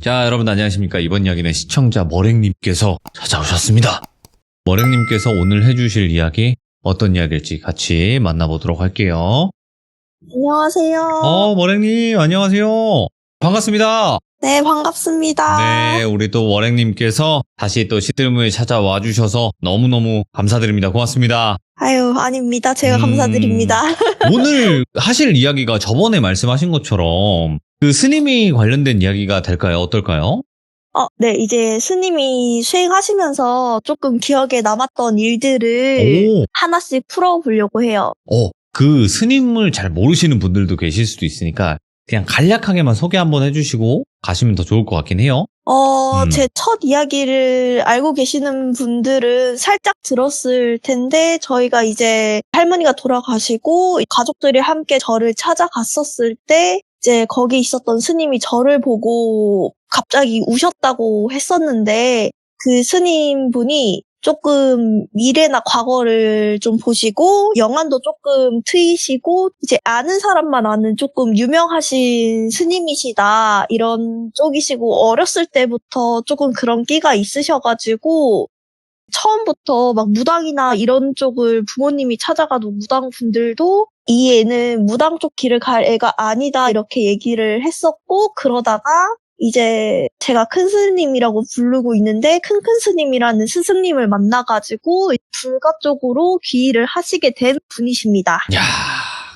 자, 여러분 안녕하십니까. 이번 이야기는 시청자 머랭님께서 찾아오셨습니다. 머랭님께서 오늘 해주실 이야기 어떤 이야기일지 같이 만나보도록 할게요. 안녕하세요. 어, 머랭님 안녕하세요. 반갑습니다. 네, 반갑습니다. 네, 우리 또 머랭님께서 다시 또 시들무에 찾아와 주셔서 너무너무 감사드립니다. 고맙습니다. 아유, 아닙니다. 제가 음. 감사드립니다. 오늘 하실 이야기가 저번에 말씀하신 것처럼 그 스님이 관련된 이야기가 될까요? 어떨까요? 어, 네, 이제 스님이 수행하시면서 조금 기억에 남았던 일들을 오, 하나씩 풀어보려고 해요. 어, 그 스님을 잘 모르시는 분들도 계실 수도 있으니까 그냥 간략하게만 소개 한번 해주시고 가시면 더 좋을 것 같긴 해요. 어, 음. 제 첫 이야기를 알고 계시는 분들은 살짝 들었을 텐데, 저희가 이제 할머니가 돌아가시고, 가족들이 함께 저를 찾아갔었을 때, 이제 거기 있었던 스님이 저를 보고 갑자기 우셨다고 했었는데, 그 스님 분이 조금 미래나 과거를 좀 보시고, 영안도 조금 트이시고, 이제 아는 사람만 아는 조금 유명하신 스님이시다, 이런 쪽이시고, 어렸을 때부터 조금 그런 끼가 있으셔가지고, 처음부터 막 무당이나 이런 쪽을 부모님이 찾아가도 무당 분들도 이 애는 무당 쪽 길을 갈 애가 아니다, 이렇게 얘기를 했었고, 그러다가 이제 제가 큰 스님이라고 부르고 있는데 큰큰 스님이라는 스승님을 만나가지고 불가 쪽으로 귀의를 하시게 된 분이십니다. 야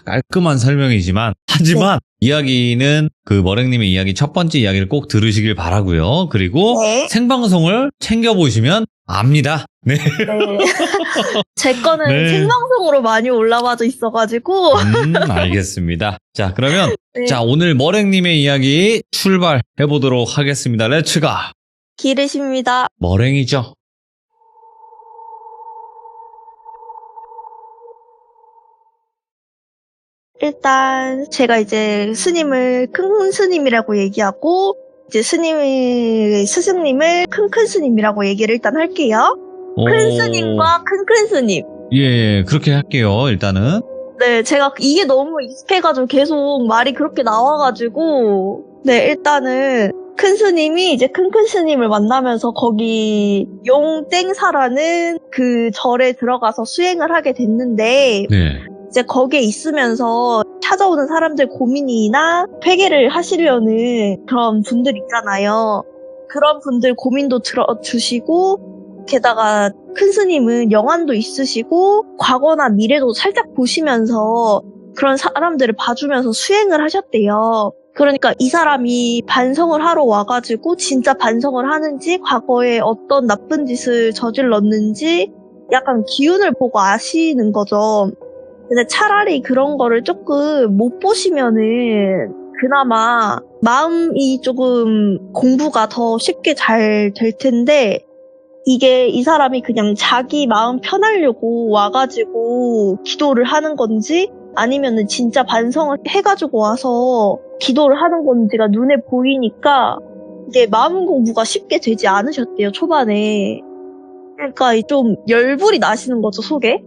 깔끔한 설명이지만 하지만 이야기는 그 머랭님의 이야기 첫 번째 이야기를 꼭 들으시길 바라고요. 그리고 네. 생방송을 챙겨 보시면 압니다. 네. 네. 제 거는 네. 생방송으로 많이 올라와져 있어가지고 음, 알겠습니다. 자, 그러면 네. 자, 오늘 머랭님의 이야기 출발해 보도록 하겠습니다. 렛츠가 기르십니다. 머랭이죠. 일단 제가 이제 스님을 큰 스님이라고 얘기하고 이제 스님의 스승님을 큰 큰 스님이라고 얘기를 일단 할게요. 큰 오, 스님과 큰 큰 스님. 예, 예, 그렇게 할게요. 일단은 네, 제가 이게 너무 익숙해가지고 계속 말이 그렇게 나와가지고 네, 일단은 큰 스님이 이제 큰 큰 스님을 만나면서 거기 용땡사라는 그 절에 들어가서 수행을 하게 됐는데 네. 이제 거기에 있으면서 찾아오는 사람들 고민이나 회개를 하시려는 그런 분들 있잖아요. 그런 분들 고민도 들어주시고, 게다가 큰 스님은 영안도 있으시고, 과거나 미래도 살짝 보시면서 그런 사람들을 봐주면서 수행을 하셨대요. 그러니까 이 사람이 반성을 하러 와가지고 진짜 반성을 하는지, 과거에 어떤 나쁜 짓을 저질렀는지, 약간 기운을 보고 아시는 거죠. 근데 차라리 그런 거를 조금 못 보시면은 그나마 마음이 조금 공부가 더 쉽게 잘 될 텐데 이게 이 사람이 그냥 자기 마음 편하려고 와가지고 기도를 하는 건지 아니면은 진짜 반성을 해가지고 와서 기도를 하는 건지가 눈에 보이니까 이게 마음 공부가 쉽게 되지 않으셨대요 초반에. 그러니까 좀 열불이 나시는 거죠 속에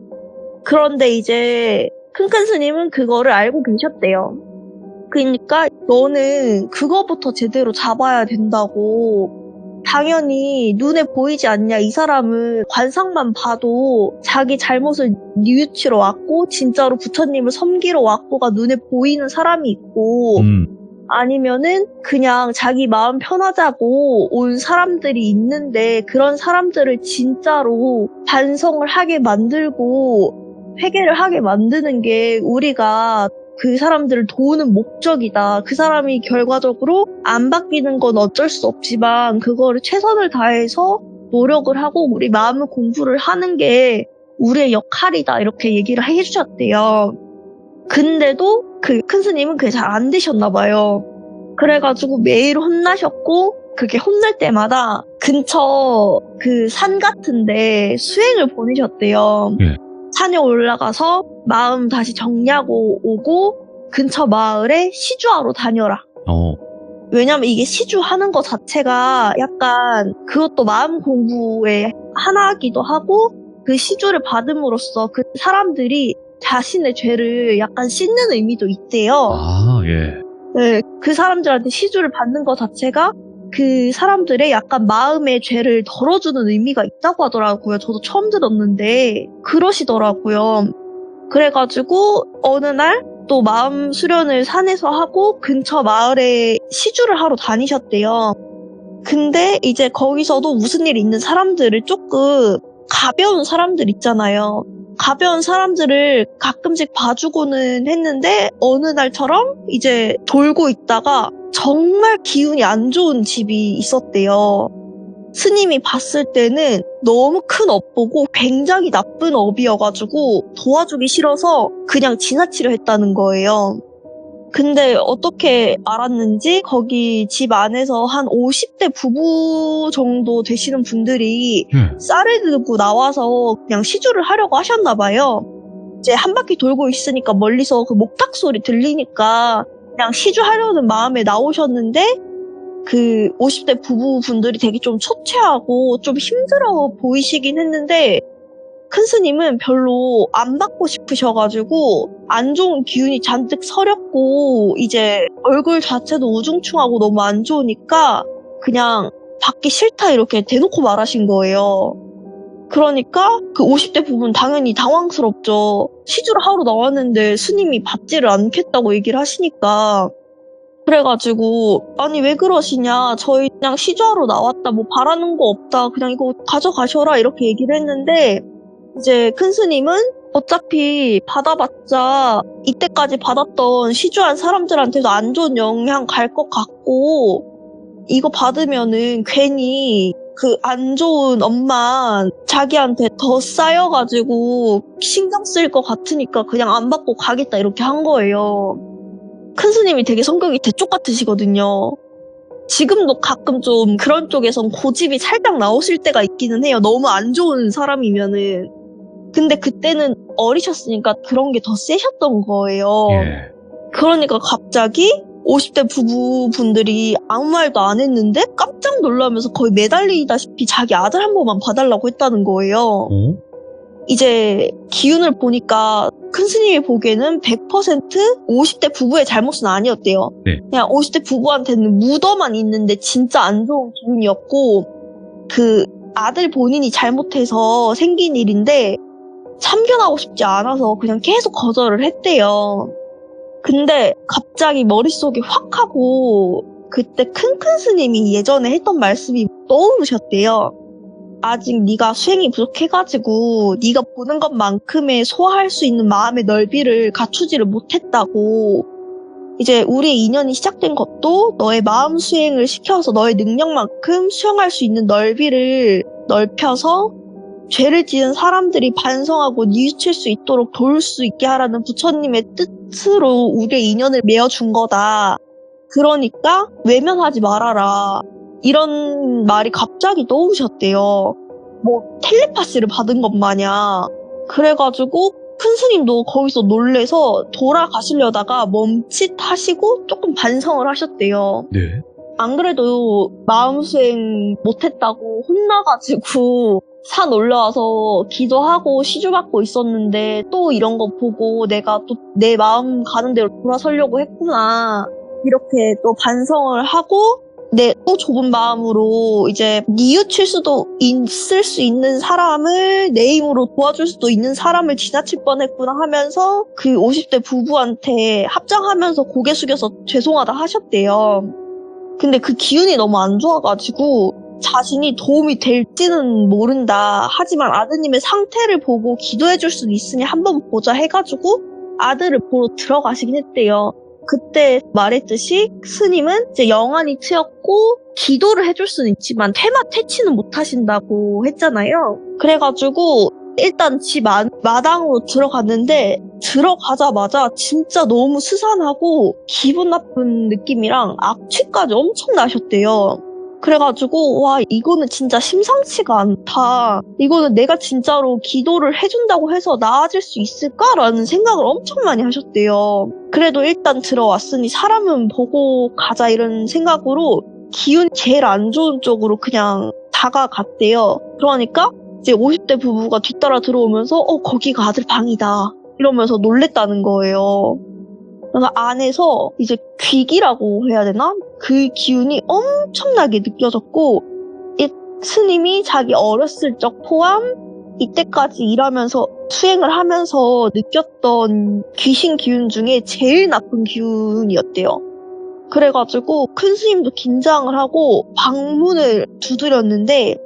그런데 이제 큰큰 스님은 그거를 알고 계셨대요. 그러니까 너는 그거부터 제대로 잡아야 된다고. 당연히 눈에 보이지 않냐. 이 사람은 관상만 봐도 자기 잘못을 뉘우치러 왔고 진짜로 부처님을 섬기러 왔고가 눈에 보이는 사람이 있고 음. 아니면은 그냥 자기 마음 편하자고 온 사람들이 있는데 그런 사람들을 진짜로 반성을 하게 만들고 회개를 하게 만드는 게 우리가 그 사람들을 도우는 목적이다. 그 사람이 결과적으로 안 바뀌는 건 어쩔 수 없지만 그거를 최선을 다해서 노력을 하고 우리 마음을 공부를 하는 게 우리의 역할이다. 이렇게 얘기를 해주셨대요. 근데도 그 큰 스님은 그게 잘 안 되셨나 봐요. 그래가지고 매일 혼나셨고 그렇게 혼날 때마다 근처 그 산 같은데 수행을 보내셨대요. 예. 산에 올라가서 마음 다시 정리하고 오고 근처 마을에 시주하러 다녀라. 어. 왜냐면 이게 시주하는 것 자체가 약간 그것도 마음 공부의 하나이기도 하고 그 시주를 받음으로써 그 사람들이 자신의 죄를 약간 씻는 의미도 있대요. 아, 예. 네, 그 사람들한테 시주를 받는 것 자체가 그 사람들의 약간 마음의 죄를 덜어주는 의미가 있다고 하더라고요. 저도 처음 들었는데 그러시더라고요. 그래가지고 어느 날 또 마음 수련을 산에서 하고 근처 마을에 시주를 하러 다니셨대요. 근데 이제 거기서도 무슨 일 있는 사람들을 조금 가벼운 사람들 있잖아요. 가벼운 사람들을 가끔씩 봐주고는 했는데 어느 날처럼 이제 돌고 있다가 정말 기운이 안 좋은 집이 있었대요. 스님이 봤을 때는 너무 큰 업보고 굉장히 나쁜 업이어가지고 도와주기 싫어서 그냥 지나치려 했다는 거예요. 근데 어떻게 알았는지 거기 집 안에서 한 50대 부부 정도 되시는 분들이 음. 쌀을 들고 나와서 그냥 시주를 하려고 하셨나 봐요. 이제 한 바퀴 돌고 있으니까 멀리서 그 목탁 소리 들리니까 그냥 시주하려는 마음에 나오셨는데 그 50대 부부분들이 되게 좀 초췌하고 좀 힘들어 보이시긴 했는데 큰 스님은 별로 안 받고 싶으셔가지고 안 좋은 기운이 잔뜩 서렸고 이제 얼굴 자체도 우중충하고 너무 안 좋으니까 그냥 받기 싫다 이렇게 대놓고 말하신 거예요. 그러니까 그 50대 부분 당연히 당황스럽죠. 시주를 하러 나왔는데 스님이 받지를 않겠다고 얘기를 하시니까. 그래가지고 아니 왜 그러시냐? 저희 그냥 시주하러 나왔다. 뭐 바라는 거 없다. 그냥 이거 가져가셔라. 이렇게 얘기를 했는데 이제 큰 스님은 어차피 받아봤자 이때까지 받았던 시주한 사람들한테도 안 좋은 영향 갈 것 같고 이거 받으면은 괜히 그 안 좋은 엄마 자기한테 더 쌓여가지고 신경 쓸 것 같으니까 그냥 안 받고 가겠다 이렇게 한 거예요. 큰 스님이 되게 성격이 대쪽 같으시거든요. 지금도 가끔 좀 그런 쪽에선 고집이 살짝 나오실 때가 있기는 해요. 너무 안 좋은 사람이면은. 근데 그때는 어리셨으니까 그런 게 더 세셨던 거예요. 예. 그러니까 갑자기 50대 부부분들이 아무 말도 안 했는데 깜짝 놀라면서 거의 매달리다시피 자기 아들 한 번만 봐달라고 했다는 거예요. 어? 이제 기운을 보니까 큰 스님이 보기에는 100% 50대 부부의 잘못은 아니었대요. 네. 그냥 50대 부부한테는 묻어만 있는데 진짜 안 좋은 기운이었고 그 아들 본인이 잘못해서 생긴 일인데 참견하고 싶지 않아서 그냥 계속 거절을 했대요. 근데 갑자기 머릿속에 확 하고 그때 큰큰 스님이 예전에 했던 말씀이 떠오르셨대요. 아직 네가 수행이 부족해가지고 네가 보는 것만큼의 소화할 수 있는 마음의 넓이를 갖추지를 못했다고. 이제 우리의 인연이 시작된 것도 너의 마음 수행을 시켜서 너의 능력만큼 수행할 수 있는 넓이를 넓혀서 죄를 지은 사람들이 반성하고 뉘우칠 수 있도록 도울 수 있게 하라는 부처님의 뜻으로 우리의 인연을 맺어준 거다. 그러니까 외면하지 말아라. 이런 말이 갑자기 떠오르셨대요. 뭐 텔레파시를 받은 것 마냥. 그래가지고 큰 스님도 거기서 놀래서 돌아가시려다가 멈칫하시고 조금 반성을 하셨대요. 네. 안 그래도 마음 수행 못했다고 혼나가지고 산 올라와서 기도하고 시주받고 있었는데 또 이런 거 보고 내가 또 내 마음 가는 대로 돌아서려고 했구나. 이렇게 또 반성을 하고 내 또 좁은 마음으로 이제 뉘우칠 수도 있을 수 있는 사람을 내 힘으로 도와줄 수도 있는 사람을 지나칠 뻔했구나 하면서 그 50대 부부한테 합장하면서 고개 숙여서 죄송하다 하셨대요. 근데 그 기운이 너무 안 좋아가지고 자신이 도움이 될지는 모른다. 하지만 아드님의 상태를 보고 기도해줄 수는 있으니 한번 보자 해가지고 아들을 보러 들어가시긴 했대요. 그때 말했듯이 스님은 이제 영안이 트였고 기도를 해줄 수는 있지만 퇴마 퇴치는 못 하신다고 했잖아요. 그래가지고 일단 집 안- 마당으로 들어갔는데 들어가자마자 진짜 너무 스산하고 기분 나쁜 느낌이랑 악취까지 엄청 나셨대요. 그래가지고 와 이거는 진짜 심상치가 않다. 이거는 내가 진짜로 기도를 해준다고 해서 나아질 수 있을까라는 생각을 엄청 많이 하셨대요. 그래도 일단 들어왔으니 사람은 보고 가자 이런 생각으로 기운 제일 안 좋은 쪽으로 그냥 다가갔대요. 그러니까 이제 50대 부부가 뒤따라 들어오면서 어 거기가 아들 방이다 이러면서 놀랬다는 거예요. 그러니까 안에서 이제 귀기라고 해야 되나? 그 기운이 엄청나게 느껴졌고 이 스님이 자기 어렸을 적 포함 이때까지 일하면서 수행을 하면서 느꼈던 귀신 기운 중에 제일 나쁜 기운이었대요. 그래가지고 큰 스님도 긴장을 하고 방문을 두드렸는데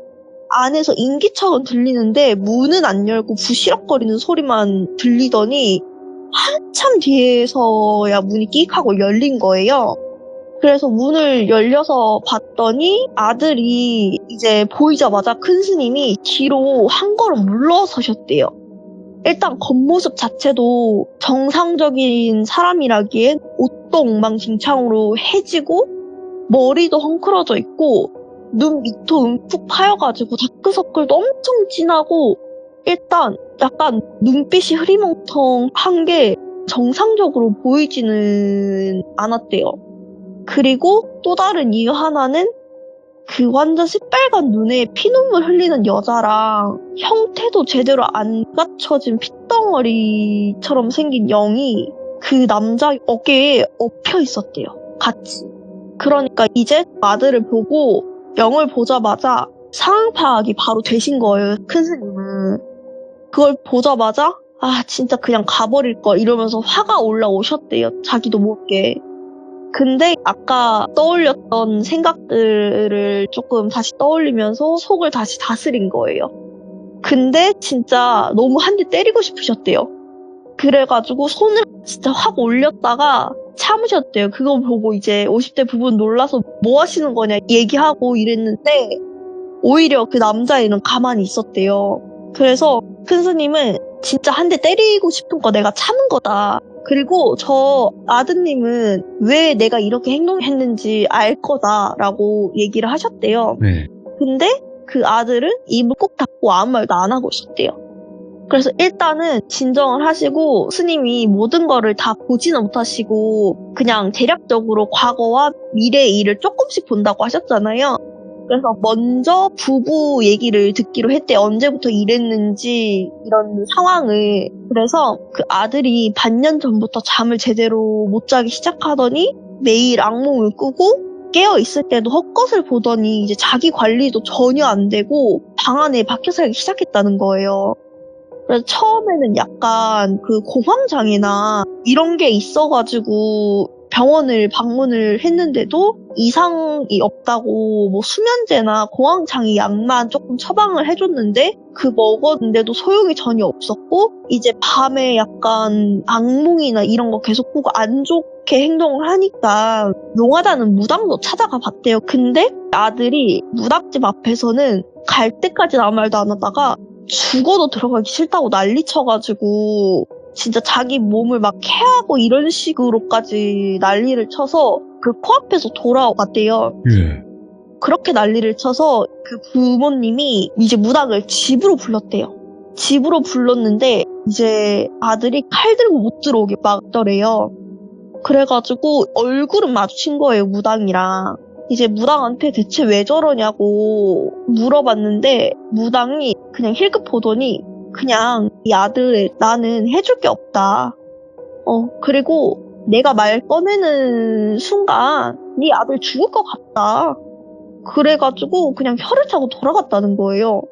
안에서 인기척은 들리는데 문은 안 열고 부시럭거리는 소리만 들리더니 한참 뒤에서야 문이 끽 하고 열린 거예요. 그래서 문을 열려서 봤더니 아들이 이제 보이자마자 큰 스님이 뒤로 한 걸음 물러서셨대요. 일단 겉모습 자체도 정상적인 사람이라기엔 옷도 엉망진창으로 해지고 머리도 헝클어져 있고 눈 밑도 움푹 파여가지고 다크서클도 엄청 진하고 일단 약간 눈빛이 흐리멍텅한 게 정상적으로 보이지는 않았대요. 그리고 또 다른 이유 하나는 그 완전 새빨간 눈에 피눈물 흘리는 여자랑 형태도 제대로 안 갖춰진 핏덩어리처럼 생긴 영이 그 남자 어깨에 엎혀 있었대요. 같이. 그러니까 이제 아들을 보고 영을 보자마자 상황 파악이 바로 되신 거예요. 큰 스님은. 그걸 보자마자 아 진짜 그냥 가버릴 걸 이러면서 화가 올라오셨대요. 자기도 모르게. 근데 아까 떠올렸던 생각들을 조금 다시 떠올리면서 속을 다시 다스린 거예요. 근데 진짜 너무 한 대 때리고 싶으셨대요. 그래가지고 손을 진짜 확 올렸다가 참으셨대요. 그거 보고 이제 50대 부분 놀라서 뭐 하시는 거냐 얘기하고 이랬는데 오히려 그 남자애는 가만히 있었대요. 그래서 큰 스님은 진짜 한 대 때리고 싶은 거 내가 참은 거다. 그리고 저 아드님은 왜 내가 이렇게 행동했는지 알 거다라고 얘기를 하셨대요. 네. 근데 그 아들은 입을 꼭 닫고 아무 말도 안 하고 있었대요. 그래서 일단은 진정을 하시고 스님이 모든 거를 다 보지는 못하시고 그냥 대략적으로 과거와 미래의 일을 조금씩 본다고 하셨잖아요. 그래서 먼저 부부 얘기를 듣기로 했대. 언제부터 일했는지 이런 상황을. 그래서 그 아들이 반년 전부터 잠을 제대로 못 자기 시작하더니 매일 악몽을 꾸고 깨어 있을 때도 헛것을 보더니 이제 자기 관리도 전혀 안 되고 방 안에 박혀 살기 시작했다는 거예요. 그래서 처음에는 약간 그 공황장애나 이런 게 있어가지고 병원을 방문을 했는데도 이상이 없다고 뭐 수면제나 공황장애 약만 조금 처방을 해줬는데 그 먹었는데도 소용이 전혀 없었고 이제 밤에 약간 악몽이나 이런 거 계속 꾸고 안 좋게 행동을 하니까 용하다는 무당도 찾아가 봤대요. 근데 아들이 무당집 앞에서는 갈 때까지는 아무 말도 안 하다가 죽어도 들어가기 싫다고 난리 쳐가지고 진짜 자기 몸을 막 케하고 이런 식으로까지 난리를 쳐서 그 코앞에서 돌아왔대요. 예. 그렇게 난리를 쳐서 그 부모님이 이제 무당을 집으로 불렀대요. 집으로 불렀는데 이제 아들이 칼 들고 못 들어오게 막더래요. 그래가지고 얼굴은 마주친 거예요, 무당이랑. 이제 무당한테 대체 왜 저러냐고 물어봤는데 무당이 그냥 힐끗 보더니 그냥 이 아들 나는 해줄 게 없다. 어 그리고 내가 말 꺼내는 순간 네 아들 죽을 것 같다. 그래가지고 그냥 혀를 차고 돌아갔다는 거예요.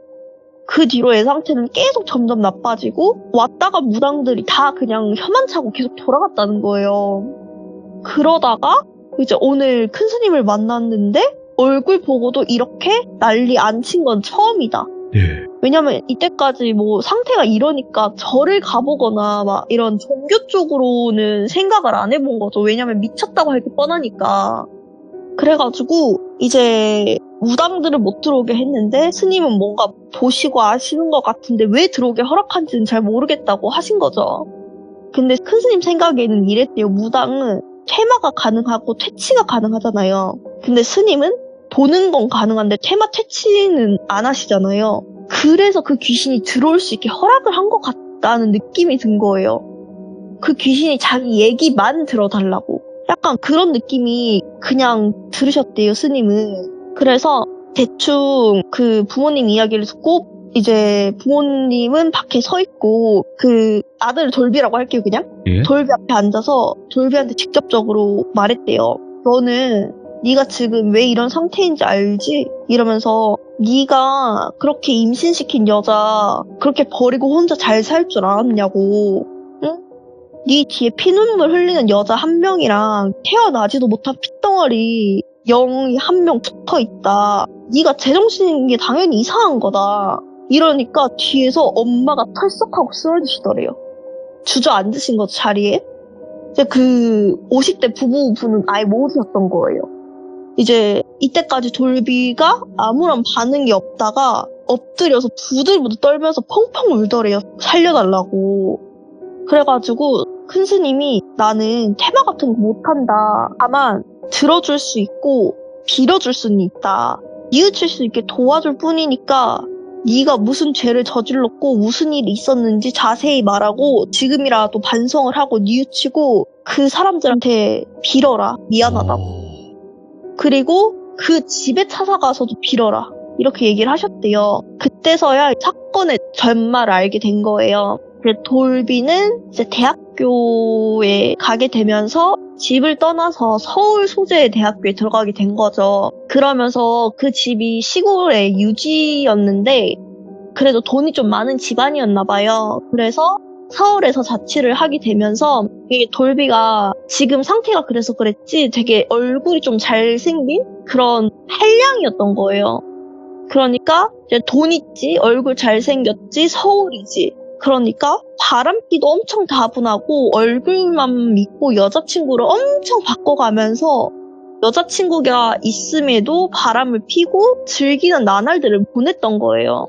그 뒤로 애 상태는 계속 점점 나빠지고 왔다가 무당들이 다 그냥 혀만 차고 계속 돌아갔다는 거예요. 그러다가 이제 오늘 큰 스님을 만났는데 얼굴 보고도 이렇게 난리 안 친 건 처음이다. 예. 왜냐면 이때까지 뭐 상태가 이러니까 절을 가보거나 막 이런 종교 쪽으로는 생각을 안 해본 거죠. 왜냐면 미쳤다고 할 게 뻔하니까. 그래가지고 이제 무당들을 못 들어오게 했는데 스님은 뭔가 보시고 아시는 것 같은데 왜 들어오게 허락한지는 잘 모르겠다고 하신 거죠. 근데 큰 스님 생각에는 이랬대요. 무당은 퇴마가 가능하고 퇴치가 가능하잖아요. 근데 스님은 보는 건 가능한데 퇴마 퇴치는 안 하시잖아요. 그래서 그 귀신이 들어올 수 있게 허락을 한 것 같다는 느낌이 든 거예요. 그 귀신이 자기 얘기만 들어달라고. 약간 그런 느낌이 그냥 들으셨대요, 스님은. 그래서 대충 그 부모님 이야기를 듣고 이제 부모님은 밖에 서 있고 그 아들 돌비라고 할게요 그냥 예? 돌비 앞에 앉아서 돌비한테 직접적으로 말했대요. 너는 네가 지금 왜 이런 상태인지 알지? 이러면서 네가 그렇게 임신시킨 여자 그렇게 버리고 혼자 잘 살 줄 알았냐고. 응? 네 뒤에 피눈물 흘리는 여자 한 명이랑 태어나지도 못한 핏덩어리 영이 한 명 붙어 있다. 네가 제정신인 게 당연히 이상한 거다. 이러니까 뒤에서 엄마가 털썩하고 쓰러지시더래요. 주저앉으신 거 자리에. 이제 그 50대 부부분은 아예 모르셨던 거예요. 이제 이때까지 돌비가 아무런 반응이 없다가 엎드려서 부들부들 떨면서 펑펑 울더래요. 살려달라고. 그래가지고 큰 스님이 나는 테마 같은 거 못한다. 다만 들어줄 수 있고 빌어줄 수는 있다. 뉘우칠 수 있게 도와줄 뿐이니까 네가 무슨 죄를 저질렀고 무슨 일이 있었는지 자세히 말하고 지금이라도 반성을 하고 뉘우치고 그 사람들한테 빌어라. 미안하다고. 어. 그리고 그 집에 찾아가서도 빌어라. 이렇게 얘기를 하셨대요. 그때서야 사건의 전말을 알게 된 거예요. 그 돌비는 이제 대학 교에 가게 되면서 집을 떠나서 서울 소재의 대학교에 들어가게 된 거죠. 그러면서 그 집이 시골의 유지였는데 그래도 돈이 좀 많은 집안이었나 봐요. 그래서 서울에서 자취를 하게 되면서 이게 돌비가 지금 상태가 그래서 그랬지 되게 얼굴이 좀 잘생긴 그런 한량이었던 거예요. 그러니까 이제 돈 있지, 얼굴 잘생겼지, 서울이지. 그러니까 바람기도 엄청 다분하고 얼굴만 믿고 여자친구를 엄청 바꿔가면서 여자친구가 있음에도 바람을 피고 즐기는 나날들을 보냈던 거예요.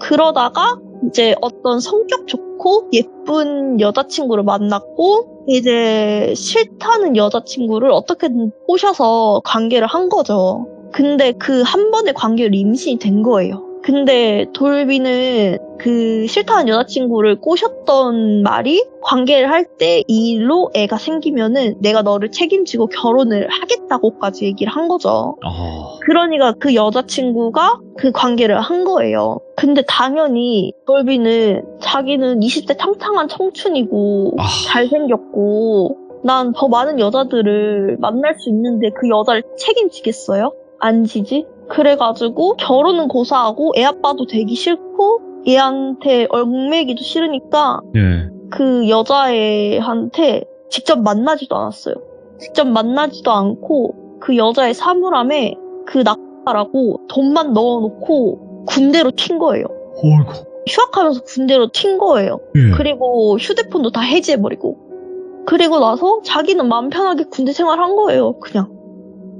그러다가 이제 어떤 성격 좋고 예쁜 여자친구를 만났고 이제 싫다는 여자친구를 어떻게든 꼬셔서 관계를 한 거죠. 근데 그 한 번의 관계로 임신이 된 거예요. 근데 돌비는 그 싫다는 여자친구를 꼬셨던 말이 관계를 할 때 이 일로 애가 생기면은 내가 너를 책임지고 결혼을 하겠다고까지 얘기를 한 거죠. 어. 그러니까 그 여자친구가 그 관계를 한 거예요. 근데 당연히 돌비는 자기는 20대 탕탕한 청춘이고 아. 잘생겼고 난 더 많은 여자들을 만날 수 있는데 그 여자를 책임지겠어요? 안 지지? 그래가지고 결혼은 고사하고 애 아빠도 되기 싫고 얘한테 얽매기도 싫으니까 예. 그 여자애한테 직접 만나지도 않았어요. 직접 만나지도 않고 그 여자의 사물함에 그 낙하라고 돈만 넣어놓고 군대로 튄 거예요. 어이구. 휴학하면서 군대로 튄 거예요. 예. 그리고 휴대폰도 다 해지해버리고. 그리고 나서 자기는 마음 편하게 군대 생활한 거예요, 그냥.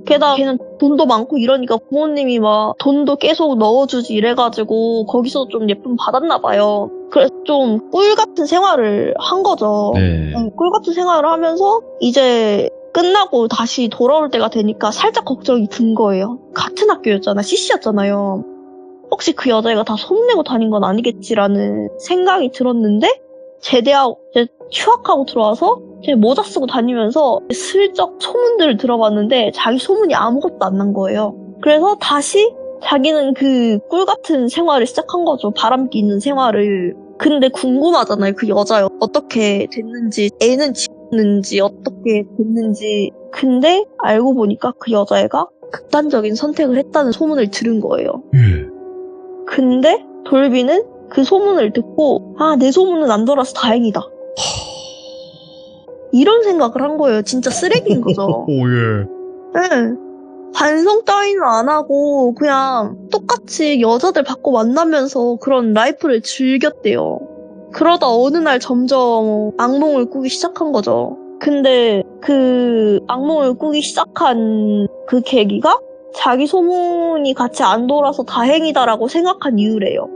게다가 걔는 돈도 많고 이러니까 부모님이 막 돈도 계속 넣어주지 이래가지고 거기서 좀 예쁨 받았나 봐요. 그래서 좀 꿀 같은 생활을 한 거죠. 네. 응, 꿀 같은 생활을 하면서 이제 끝나고 다시 돌아올 때가 되니까 살짝 걱정이 든 거예요. 같은 학교였잖아, CC였잖아요. 혹시 그 여자애가 다 소문내고 다닌 건 아니겠지라는 생각이 들었는데 제대하고 이제 휴학하고 들어와서 이제 모자 쓰고 다니면서 슬쩍 소문들을 들어봤는데 자기 소문이 아무것도 안 난 거예요. 그래서 다시 자기는 그 꿀 같은 생활을 시작한 거죠. 바람기 있는 생활을. 근데 궁금하잖아요. 그 여자 어떻게 됐는지, 애는 지었는지, 어떻게 됐는지. 근데 알고 보니까 그 여자애가 극단적인 선택을 했다는 소문을 들은 거예요. 예. 근데 돌비는 그 소문을 듣고 아 내 소문은 안 돌아서 다행이다. 이런 생각을 한 거예요. 진짜 쓰레기인 거죠. 오, 예. 응. 반성 따위는 안 하고 그냥 똑같이 여자들 받고 만나면서 그런 라이프를 즐겼대요. 그러다 어느 날 점점 악몽을 꾸기 시작한 거죠. 근데 그 악몽을 꾸기 시작한 그 계기가 자기 소문이 같이 안 돌아서 다행이다라고 생각한 이유래요.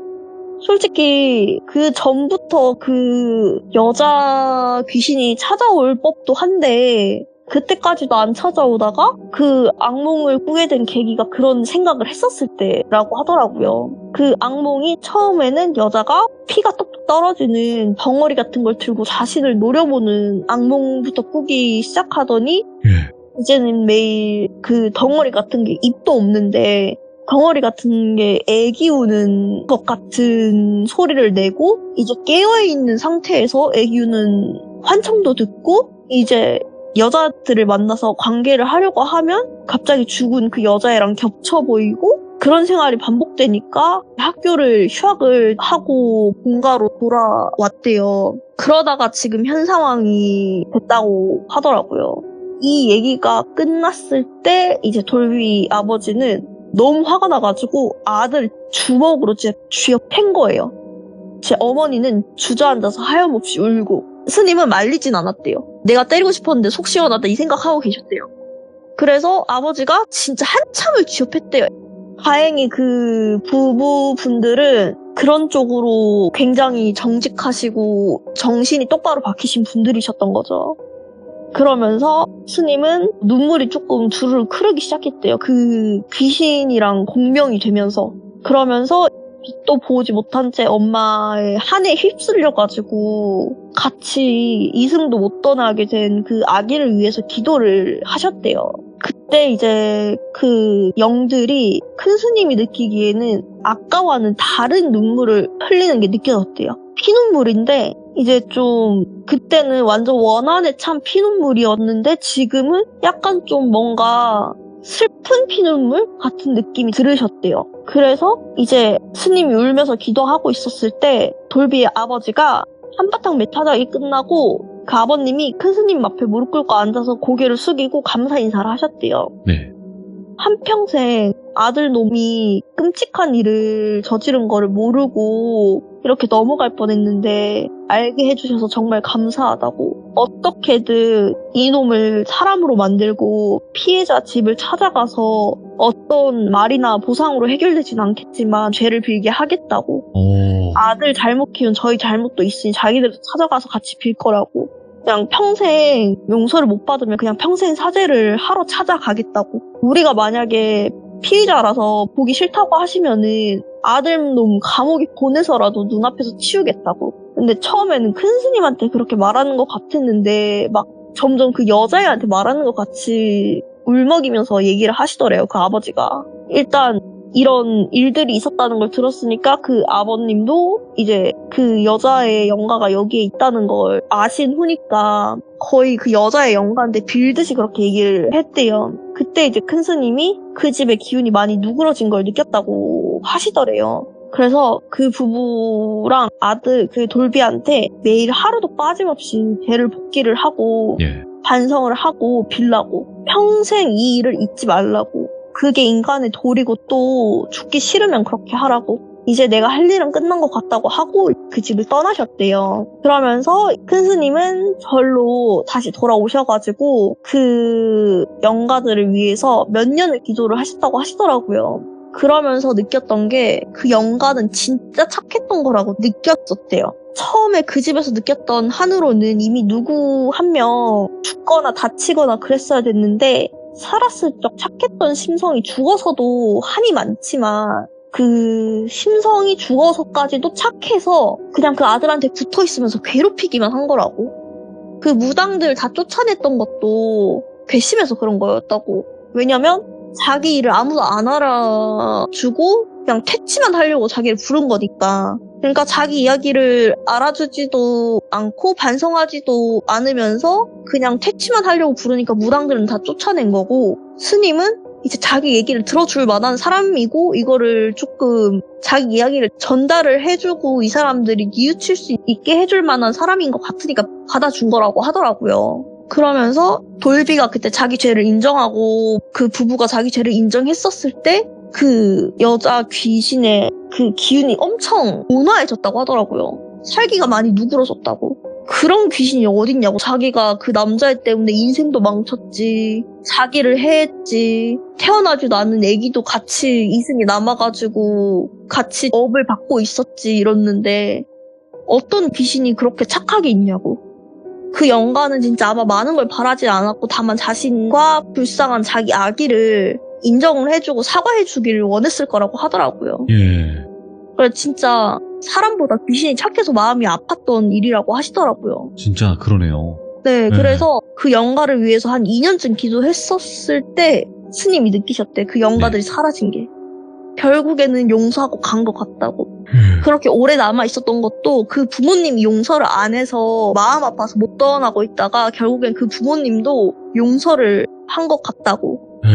솔직히 그 전부터 그 여자 귀신이 찾아올 법도 한데 그때까지도 안 찾아오다가 그 악몽을 꾸게 된 계기가 그런 생각을 했었을 때라고 하더라고요. 그 악몽이 처음에는 여자가 피가 똑똑 떨어지는 벙어리 같은 걸 들고 자신을 노려보는 악몽부터 꾸기 시작하더니 예. 이제는 매일 그 덩어리 같은 게 입도 없는데 덩어리 같은 게 애기 우는 것 같은 소리를 내고 이제 깨어있는 상태에서 애기 우는 환청도 듣고 이제 여자들을 만나서 관계를 하려고 하면 갑자기 죽은 그 여자애랑 겹쳐 보이고 그런 생활이 반복되니까 학교를 휴학을 하고 본가로 돌아왔대요. 그러다가 지금 현 상황이 됐다고 하더라고요. 이 얘기가 끝났을 때 이제 돌비 아버지는 너무 화가 나가지고 아들 주먹으로 진짜 쥐어 팬 거예요. 제 어머니는 주저앉아서 하염없이 울고 스님은 말리진 않았대요. 내가 때리고 싶었는데 속 시원하다 이 생각하고 계셨대요. 그래서 아버지가 진짜 한참을 쥐어팼대요. 다행히 그 부부분들은 그런 쪽으로 굉장히 정직하시고 정신이 똑바로 박히신 분들이셨던 거죠. 그러면서 스님은 눈물이 조금 두루 흐르기 시작했대요. 그 귀신이랑 공명이 되면서. 그러면서 빛도 보지 못한 채 엄마의 한에 휩쓸려가지고 같이 이승도 못 떠나게 된 그 아기를 위해서 기도를 하셨대요. 그때 이제 그 영들이 큰 스님이 느끼기에는 아까와는 다른 눈물을 흘리는 게 느껴졌대요. 피눈물인데 이제 좀 그때는 완전 원한에 찬 피눈물이었는데 지금은 약간 좀 뭔가 슬픈 피눈물 같은 느낌이 들으셨대요. 그래서 이제 스님이 울면서 기도하고 있었을 때 돌비의 아버지가 한바탕 메타작이 끝나고 그 아버님이 큰 스님 앞에 무릎 꿇고 앉아서 고개를 숙이고 감사 인사를 하셨대요. 네. 한평생 아들 놈이 끔찍한 일을 저지른 거를 모르고 이렇게 넘어갈 뻔했는데 알게 해주셔서 정말 감사하다고. 어떻게든 이놈을 사람으로 만들고 피해자 집을 찾아가서 어떤 말이나 보상으로 해결되진 않겠지만 죄를 빌게 하겠다고. 오. 아들 잘못 키운 저희 잘못도 있으니 자기들 찾아가서 같이 빌 거라고. 그냥 평생 용서를 못 받으면 그냥 평생 사죄를 하러 찾아가겠다고. 우리가 만약에 피해자라서 보기 싫다고 하시면은 아들 놈 감옥에 보내서라도 눈앞에서 치우겠다고 근데 처음에는 큰 스님한테 그렇게 말하는 것 같았는데 막 점점 그 여자애한테 말하는 것 같이 울먹이면서 얘기를 하시더래요 그 아버지가 일단 이런 일들이 있었다는 걸 들었으니까 그 아버님도 이제 그 여자의 영가가 여기에 있다는 걸 아신 후니까 거의 그 여자의 영가인데 빌듯이 그렇게 얘기를 했대요. 그때 이제 큰 스님이 그 집의 기운이 많이 누그러진 걸 느꼈다고 하시더래요. 그래서 그 부부랑 아들 그 돌비한테 매일 하루도 빠짐없이 죄를 복기를 하고 예. 반성을 하고 빌라고 평생 이 일을 잊지 말라고 그게 인간의 도리고 또 죽기 싫으면 그렇게 하라고 이제 내가 할 일은 끝난 것 같다고 하고 그 집을 떠나셨대요. 그러면서 큰 스님은 절로 다시 돌아오셔가지고 그 영가들을 위해서 몇 년을 기도를 하셨다고 하시더라고요. 그러면서 느꼈던 게 그 영가는 진짜 착했던 거라고 느꼈었대요. 처음에 그 집에서 느꼈던 한으로는 이미 누구 한 명 죽거나 다치거나 그랬어야 됐는데 살았을 적 착했던 심성이 죽어서도 한이 많지만 그 심성이 죽어서까지도 착해서 그냥 그 아들한테 붙어 있으면서 괴롭히기만 한 거라고. 그 무당들 다 쫓아냈던 것도 괘씸해서 그런 거였다고. 왜냐면 자기 일을 아무도 안 알아주고 그냥 퇴치만 하려고 자기를 부른 거니까. 그러니까 자기 이야기를 알아주지도 않고 반성하지도 않으면서 그냥 퇴치만 하려고 부르니까 무당들은 다 쫓아낸 거고 스님은 이제 자기 얘기를 들어줄 만한 사람이고 이거를 조금 자기 이야기를 전달을 해주고 이 사람들이 뉘우칠 수 있게 해줄 만한 사람인 것 같으니까 받아준 거라고 하더라고요. 그러면서 돌비가 그때 자기 죄를 인정하고 그 부부가 자기 죄를 인정했었을 때 그 여자 귀신의 그 기운이 엄청 온화해졌다고 하더라고요. 살기가 많이 누그러졌다고. 그런 귀신이 어딨냐고. 자기가 그 남자애 때문에 인생도 망쳤지. 자기를 해했지. 태어나지도 않은 애기도 같이 이승에 남아가지고 같이 업을 받고 있었지. 이랬는데 어떤 귀신이 그렇게 착하게 있냐고. 그 영가는 진짜 아마 많은 걸 바라지 않았고 다만 자신과 불쌍한 자기 아기를 인정을 해주고 사과해주기를 원했을 거라고 하더라고요. 예. 그래 진짜 사람보다 귀신이 착해서 마음이 아팠던 일이라고 하시더라고요. 진짜 그러네요. 네, 네. 그래서 그 영가를 위해서 한 2년쯤 기도했었을 때 스님이 느끼셨대. 그 영가들이 사라진 게. 결국에는 용서하고 간 것 같다고. 음. 그렇게 오래 남아 있었던 것도 그 부모님이 용서를 안 해서 마음 아파서 못 떠나고 있다가 결국엔 그 부모님도 용서를 한 것 같다고. 네.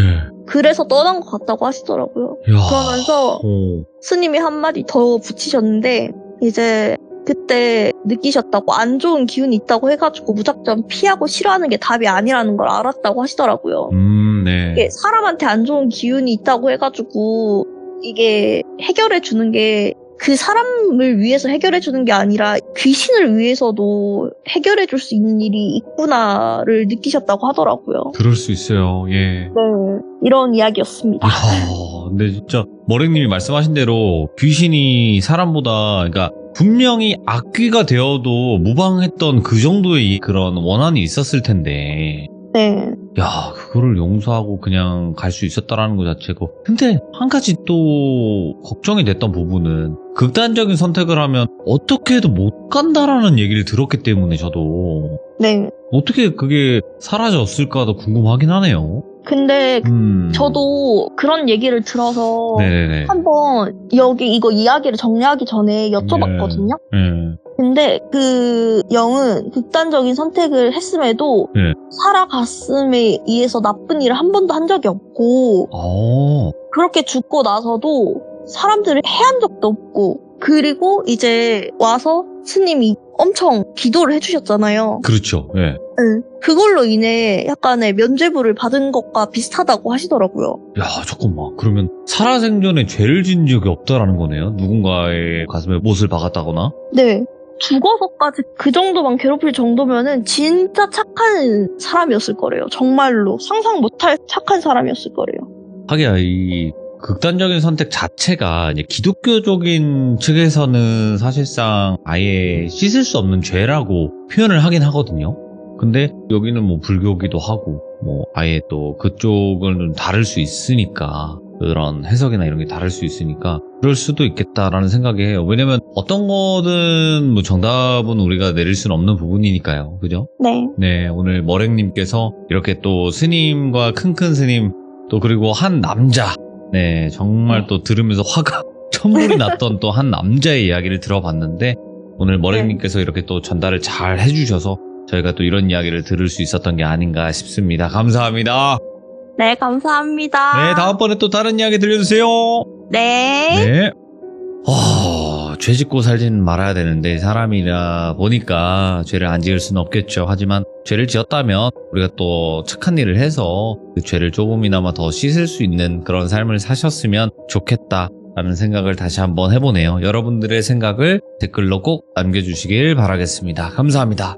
그래서 떠난 것 같다고 하시더라고요. 야. 그러면서 오. 스님이 한마디 더 붙이셨는데 이제 그때 느끼셨다고 안 좋은 기운이 있다고 해가지고 무작정 피하고 싫어하는 게 답이 아니라는 걸 알았다고 하시더라고요. 음, 네. 사람한테 안 좋은 기운이 있다고 해가지고 이게 해결해 주는 게 그 사람을 위해서 해결해 주는 게 아니라 귀신을 위해서도 해결해 줄 수 있는 일이 있구나를 느끼셨다고 하더라고요. 그럴 수 있어요. 예. 네. 이런 이야기였습니다. 야, 근데 진짜 머랭님이 말씀하신 대로 귀신이 사람보다 그러니까 분명히 악귀가 되어도 무방했던 그 정도의 그런 원한이 있었을 텐데 네. 야 그거를 용서하고 그냥 갈 수 있었다라는 것 자체고 근데 한 가지 또 걱정이 됐던 부분은 극단적인 선택을 하면 어떻게 해도 못 간다라는 얘기를 들었기 때문에 저도 네. 어떻게 그게 사라졌을까도 궁금하긴 하네요. 근데 음. 저도 그런 얘기를 들어서 네네네. 한번 여기 이거 이야기를 정리하기 전에 여쭤봤거든요. 네. 근데 그 영은 극단적인 선택을 했음에도 네. 살아갔음에 의해서 나쁜 일을 한 번도 한 적이 없고 어. 그렇게 죽고 나서도 사람들을 해한 적도 없고 그리고 이제 와서 스님이 엄청 기도를 해주셨잖아요. 그렇죠. 예. 응. 그걸로 인해 약간의 면죄부를 받은 것과 비슷하다고 하시더라고요. 야, 잠깐만. 그러면 살아생전에 죄를 진 적이 없다라는 거네요. 누군가의 가슴에 못을 박았다거나. 네. 죽어서까지 그 정도만 괴롭힐 정도면은 진짜 착한 사람이었을 거래요. 정말로 상상 못할 착한 사람이었을 거래요. 하기야 이 극단적인 선택 자체가 이제 기독교적인 측에서는 사실상 아예 씻을 수 없는 죄라고 표현을 하긴 하거든요. 근데 여기는 뭐 불교기도 하고 뭐 아예 또 그쪽은 좀 다를 수 있으니까 그런 해석이나 이런 게 다를 수 있으니까 그럴 수도 있겠다라는 생각이 해요. 왜냐면 어떤 거든 뭐 정답은 우리가 내릴 수는 없는 부분이니까요. 그죠? 네. 네, 오늘 머랭님께서 이렇게 또 스님과 큰큰 스님, 또 그리고 한 남자, 네, 정말 또 들으면서 화가 천불이 났던 또 한 남자의 이야기를 들어봤는데, 오늘 머랭님께서 이렇게 또 전달을 잘 해주셔서 저희가 또 이런 이야기를 들을 수 있었던 게 아닌가 싶습니다. 감사합니다. 네, 감사합니다. 네, 다음번에 또 다른 이야기 들려주세요. 네. 네. 어, 죄 짓고 살진 말아야 되는데 사람이라 보니까 죄를 안 지을 수는 없겠죠. 하지만 죄를 지었다면 우리가 또 착한 일을 해서 그 죄를 조금이나마 더 씻을 수 있는 그런 삶을 사셨으면 좋겠다 라는 생각을 다시 한번 해보네요. 여러분들의 생각을 댓글로 꼭 남겨주시길 바라겠습니다. 감사합니다.